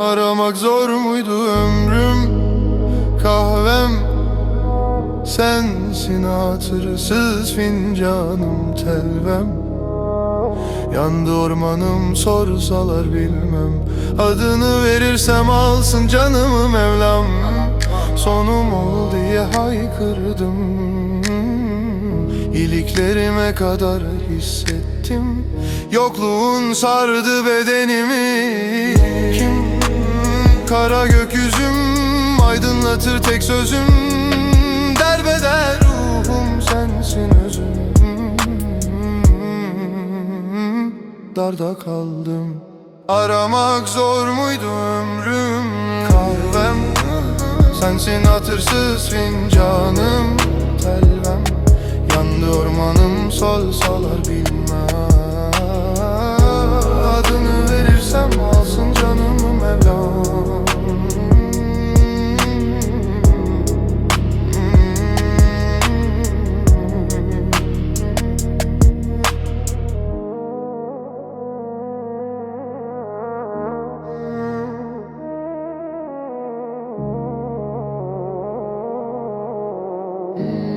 Aramak zor muydu ömrüm? Kahvem Sensin hatırsız fincanım telvem. Yandı ormanım sorsalar bilmem. Adını verirsem alsın canımı Mevlam. Sonum ol diye haykırdım. İliklerime kadar hissettim. Yokluğun sardı bedenimi. Kim kara gökyüzüm Aydınlatır tek sözüm. Derbeder ruhum sensin özüm. Darda kaldım. Aramak zor muydu ömrüm? Kahvem Sensin hatırsız fincanım. Telvem Yandı ormanım solsalar bilmem Mm.